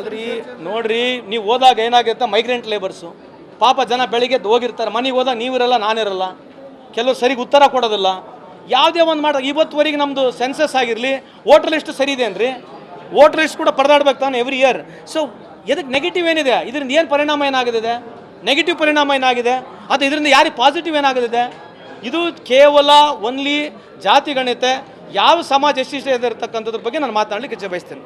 ಅಲ್ರಿ ನೋಡ್ರಿ ನೀವು ಹೋದಾಗ ಏನಾಗುತ್ತೆ ಮೈಗ್ರೆಂಟ್ ಲೇಬರ್ಸು ಪಾಪ ಜನ ಬೆಳಿಗ್ಗೆ ಎದ್ದು ಹೋಗಿರ್ತಾರೆ. ಮನೆಗೆ ಹೋದಾಗ ನೀವಿರಲ್ಲ ನಾನಿರಲ್ಲ. ಕೆಲವು ಸರಿಗೆ ಉತ್ತರ ಕೊಡೋದಿಲ್ಲ. ಯಾವುದೇ ಒಂದು ಮಾಡ ಇವತ್ತುವರೆಗೆ ನಮ್ಮದು ಸೆನ್ಸಸ್ ಆಗಿರಲಿ ವೋಟರ್ ಲಿಸ್ಟ್ ಸರಿ ಇದೆ ಅನ್ರಿ ವೋಟರ್ ಲಿಸ್ಟ್ ಕೂಡ ಪರದಾಡ್ಬೇಕು ತಾನೆ ಎವ್ರಿ ಇಯರ್ ಸೊ ಎದಕ್ಕೆ ನೆಗೆಟಿವ್ ಏನಿದೆ? ಇದರಿಂದ ಏನು ಪರಿಣಾಮ ಏನಾಗಿದೆ ನೆಗೆಟಿವ್ ಪರಿಣಾಮ ಏನಾಗಿದೆ? ಅದು ಇದರಿಂದ ಯಾರಿಗೆ ಪಾಸಿಟಿವ್ ಏನಾಗಿದೆ ಇದು ಕೇವಲ ಒನ್ಲಿ ಜಾತಿ ಗಣಿತೆ ಯಾವ ಸಮಾಜ ಎಷ್ಟಿಷ್ಟ ಇರತಕ್ಕಂಥದ್ರ ಬಗ್ಗೆ ನಾನು ಮಾತಾಡ್ಲಿಕ್ಕೆ ಇಚ್ಛೆ ಬಯಸ್ತೇನೆ?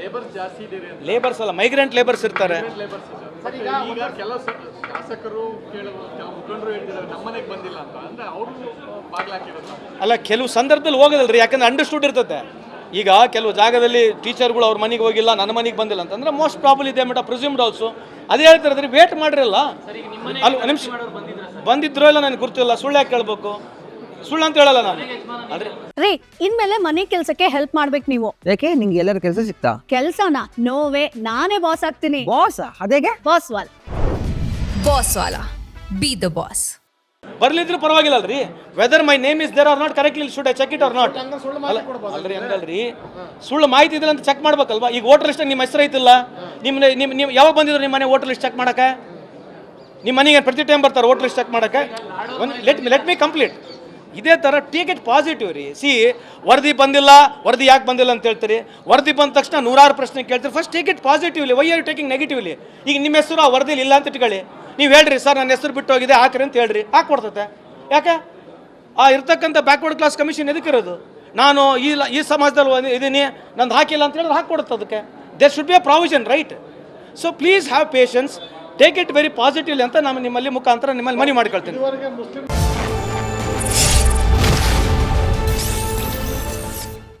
ಲೇಬರ್ಸ್ ಜಾಸ್ತಿ ಇದೆ ಲೇಬರ್ಸ್ ಅಲ್ಲ ಮೈಗ್ರೆಂಟ್ ಲೇಬರ್ಸ್ ಇರ್ತಾರೆ. ಲೇಬರ್ಸ್ ಈಗ ಕೆಲವು ಶಾಸಕರು ಕೆಲವು ಕೆಲವು ಮುಖಂಡರು ಹೇಳ್ತಿದ್ದಾರೆ ನಮ್ಮನೆಗೆ ಬಂದಿಲ್ಲ ಅಂತ. ಅಂದ್ರೆ ಅವರು ಬಾಗ್ಲಾಕಿರೋದು ಅಲ್ಲ ಕೆಲವು ಸಂದರ್ಭದಲ್ಲಿ ಹೋಗೋದಲ್ರಿ ಯಾಕಂದ್ರೆ ಅಂಡರ್ಸ್ಟುಡ್ ಇರ್ತದೆ. ಈಗ ಕೆಲವು ಜಾಗದಲ್ಲಿ ಟೀಚರ್ಗಳು ಅವ್ರ ಮನೆಗೆ ಹೋಗಿಲ್ಲ ನನ್ನ ಮನೆಗೆ ಬಂದಿಲ್ಲ ಅಂತಂದ್ರೆ ಮೋಸ್ಟ್ ಪ್ರಾಬ್ಲಮ್ ಇದೆ ಮೇಡಮ್ ಪ್ರಿಸ್ಯೂಮ್ಡ್ ಆಲ್ಸೋ ಅದೇ ಹೇಳ್ತಾರೆ ವೇಟ್ ಮಾಡಿರಲ್ಲ ಅಲ್ಲ. ನಿಮಿಷ. ಬಂದಿದ್ರೋ ಇಲ್ಲ ನನಗೆ ಗುರ್ತಿಲ್ಲ ಸುಳ್ಳು ಯಾಕೆ ಕೇಳ್ಬೇಕು. ಸುಳ್ಳು ಅಂತ ಹೇಳಲ್ಲ ನಾನು. ರೀ ಇನ್ಮೇಲೆ ಮನೆ ಕೆಲಸಕ್ಕೆ ಹೆಲ್ಪ್ ಮಾಡ್ಬೇಕು ನೀವು. ಯಾಕೆ? ನಿಂಗೆ ಎಲ್ಲರ ಕೆಲಸ ಸಿಗ್ತಾ ಕೆಲ್ಸನ? ನೋವೇ ನಾನೇ ಬಾಸ್ ಆಗ್ತೀನಿ. ಬಾಸ್ ಅದೇಗೆ? Boss wall. ಬಾಸ್ ವಾಲ. ಬಿ ದ ಬಾಸ್ ಬರ್ಲಿದ್ರು ಪರವಾಗಿಲ್ಲ ಅಲ್ರಿ. Whether my name is there or not correctly should I check it or not ಅಲ್ರಿ ಹಂಗಲ್ರಿ. ಸುಳ್ಳು ಮಾಹಿತಿ ಇದಿಲ್ಲ ಅಂತ ಚೆಕ್ ಮಾಡ್ಬೇಕಲ್ವಾ? ಈಗ ವೋಟರ್ ಲಿಸ್ಟ್ ನಿಮ್ಮ ಹೆಸರು ಐತಿಲ್ಲ. ನಿಮ್ಮ ನಿಮ್ಮ ನೀವು ಯಾವಾಗ ಬಂದಿದ್ರು ನಿಮ್ಮ ಮನೆ ವೋಟರ್ ಲಿಸ್ಟ್ ಚೆಕ್ ಮಾಡಕ್ಕೆ? ನಿಮ್ಮ ಮನೆಗೆ ಪ್ರತಿ ಟೈಮ್ ಬರ್ತಾರೆ ವೋಟರ್ ಲಿಸ್ಟ್ ಚೆಕ್ ಮಾಡಕ್ಕೆ? ಒಂದು let me let me complete ಇದೇ ಥರ ಟಿಕೆಟ್ ಪಾಸಿಟಿವ್ ರೀ. ಸಿ, ವರದಿ ಬಂದಿಲ್ಲ, ವರದಿ ಯಾಕೆ ಬಂದಿಲ್ಲ ಅಂತ ಹೇಳ್ತೀರಿ? ವರದಿ ಬಂದ ತಕ್ಷಣ ನೂರಾರು ಪ್ರಶ್ನೆ ಕೇಳ್ತೀರಿ. First ticket positively why are taking negatively ಈಗ ನಿಮ್ಮ ಹೆಸರು ಆ ವರದಿಲಿ ಇಲ್ಲ ಅಂತ ಇಟ್ಕೊಳ್ಳಿ. ನೀವು ಹೇಳ್ರಿ, ಸರ್, ನನ್ನ ಹೆಸರು ಬಿಟ್ಟು ಹೋಗಿದೆ, ಹಾಕ್ರಿ ಅಂತ ಹೇಳ್ರಿ. ಹಾಕ್ಕೊಡ್ತತೆ. ಯಾಕೆ? ಆ ಇರ್ತಕ್ಕಂಥ ಬ್ಯಾಕ್ವರ್ಡ್ ಕ್ಲಾಸ್ ಕಮಿಷನ್ ಎದಕ್ಕಿರೋದು ನಾನು ಈ ಈ ಸಮಾಜದಲ್ಲಿ ಇದ್ದೀನಿ ನಂದು ಹಾಕಿಲ್ಲ ಅಂತ ಹೇಳಿದ್ರೆ ಹಾಕ್ಕೊಡುತ್ತೆ ಅದಕ್ಕೆ. There should be a provision right so please have patience take it very positively ಅಂತ ನಾನು ನಿಮ್ಮಲ್ಲಿ ಮುಖಾಂತರ ನಿಮ್ಮಲ್ಲಿ ಮನವಿ ಮಾಡ್ಕೊಳ್ತೀನಿ.